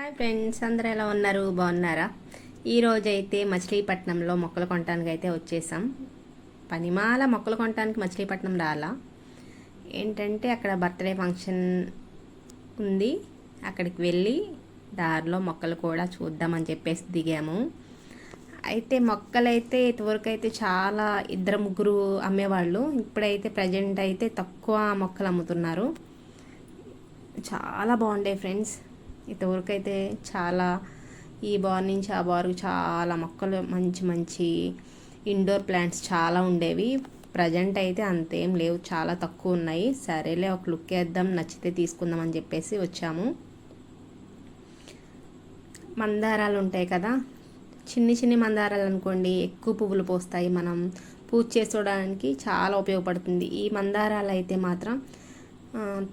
Hi friends అందరూ ఎలా ఉన్నారు? బాగున్నారా? ఈరోజైతే మచిలీపట్నంలో మొక్కలు కొనటానికి అయితే వచ్చేసాం. పనిమాల మొక్కలు కొనడానికి మచిలీపట్నం రాలా. ఏంటంటే అక్కడ బర్త్డే ఫంక్షన్ ఉంది. అక్కడికి వెళ్ళి దారిలో మొక్కలు కూడా చూద్దామని చెప్పేసి దిగాము. అయితే మొక్కలైతే ఇటువరకు అయితే చాలా ఇద్దరు ముగ్గురు అమ్మేవాళ్ళు. ఇప్పుడైతే ప్రజెంట్ అయితే తక్కువ మొక్కలు అమ్ముతున్నారు. చాలా బాగుండే ఫ్రెండ్స్. ఇంతవరకు అయితే చాలా ఈ బార్ నుంచి ఆ బార్కు చాలా మొక్కలు మంచి మంచి ఇండోర్ ప్లాంట్స్ చాలా ఉండేవి. ప్రజెంట్ అయితే అంతేం లేవు. చాలా తక్కువ ఉన్నాయి. సరేలే ఒక లుక్ వేద్దాం నచ్చితే తీసుకుందాం అని చెప్పేసి వచ్చాము. మందారాలు ఉంటాయి కదా? చిన్ని చిన్ని మందారాలు అనుకోండి ఎక్కువ పువ్వులు పోస్తాయి. మనం పూజ చేసుకోవడానికి చాలా ఉపయోగపడుతుంది. ఈ మందారాలు అయితే మాత్రం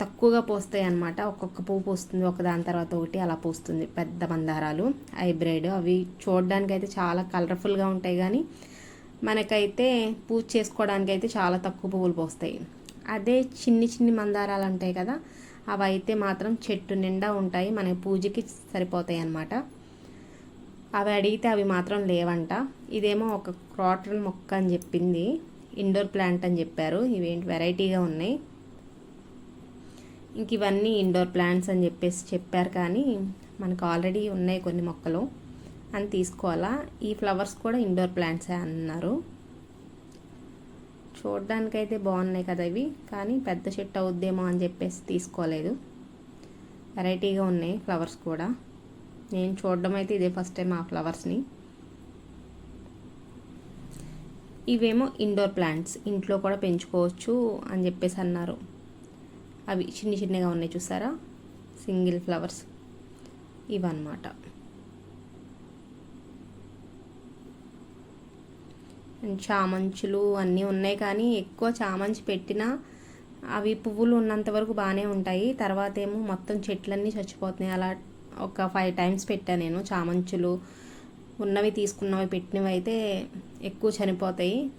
తక్కువగా పోస్తాయి అన్నమాట. ఒక్కొక్క పువ్వు పూస్తుంది ఒక దాని తర్వాత ఒకటి అలా పూస్తుంది. పెద్ద మందారాలు హైబ్రిడ్ అవి చూడడానికి అయితే చాలా కలర్ఫుల్గా ఉంటాయి కానీ మనకైతే పూజ చేసుకోవడానికి అయితే చాలా తక్కువ పువ్వులు పోస్తాయి. అదే చిన్ని చిన్ని మందారాలు ఉంటాయి కదా అవి అయితే మాత్రం చెట్టు నిండా ఉంటాయి మన పూజకి సరిపోతాయి అన్నమాట. అవి అడిగితే అవి మాత్రం లేవంట. ఇదేమో ఒక క్రాటన్ మొక్క అని చెప్పింది ఇండోర్ ప్లాంట్ అని చెప్పారు. ఇవేంటి వెరైటీగా ఉన్నాయి. ఇంక ఇవన్నీ ఇండోర్ ప్లాంట్స్ అని చెప్పేసి చెప్పారు కానీ మనకు ఆల్రెడీ ఉన్నాయి కొన్ని మొక్కలు. అని తీసుకోవాలా? ఈ ఫ్లవర్స్ కూడా ఇండోర్ ప్లాంట్సే అన్నారు. చూడడానికైతే బాగున్నాయి కదా ఇవి కానీ పెద్ద చెట్టు అవుద్దేమో అని చెప్పేసి తీసుకోలేదు. వెరైటీగా ఉన్నాయి ఫ్లవర్స్ కూడా. నేను చూడడం అయితే ఇదే ఫస్ట్ టైం ఆ ఫ్లవర్స్ని ఇవేమో ఇండోర్ ప్లాంట్స్ ఇంట్లో కూడా పెంచుకోవచ్చు అని చెప్పేసి అన్నారు. అవి చిన్న చిన్నగా ఉన్నాయి చూసారా? Single flowers. ఇవన్నమాట. చామంచులు అన్నీ ఉన్నాయి కానీ ఎక్కువ చామంచి పెట్టినా అవి పువ్వులు ఉన్నంత వరకు బాగానే ఉంటాయి. తర్వాత ఏమో మొత్తం చెట్లన్నీ చచ్చిపోతున్నాయి. అలా ఒక ఫైవ్ టైమ్స్ పెట్టాను నేను. చామంచులు ఉన్నవి తీసుకున్నవి పెట్టినవి అయితే ఎక్కువ చనిపోతాయి.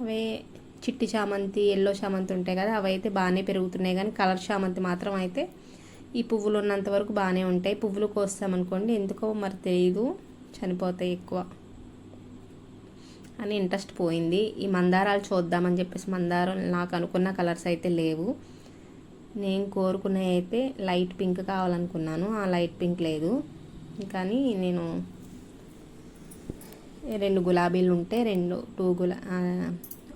అవే చిట్టి చామంతి ఎల్లో చామంతి ఉంటాయి కదా అవి అయితే బాగానే పెరుగుతున్నాయి. కానీ కలర్ చామంతి మాత్రం అయితే ఈ పువ్వులు ఉన్నంత వరకు బాగానే ఉంటాయి. పువ్వులు కోస్తామనుకోండి ఎందుకో మరి తెలియదు చనిపోతాయి ఎక్కువ అని ఇంట్రెస్ట్ పోయింది. ఈ మందారాలు చూద్దామని చెప్పేసి మందారం నాకు అనుకున్న కలర్స్ అయితే లేవు. నేను కోరుకునే అయితే లైట్ పింక్ కావాలనుకున్నాను. ఆ లైట్ పింక్ లేదు. కానీ నేను రెండు గులాబీలు ఉంటే రెండు టూ గులా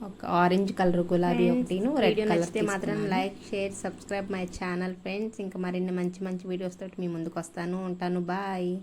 ఒక ఆరెంజ్ కలర్ గులాబీ ఒకటిను రెడ్ కలర్ మాత్రం like share subscribe my channel friends. ఇంకా మరిన్ని మంచి మంచి వీడియోస్ తోటి మీ ముందుకు వస్తాను. ఉంటాను. బాయ్.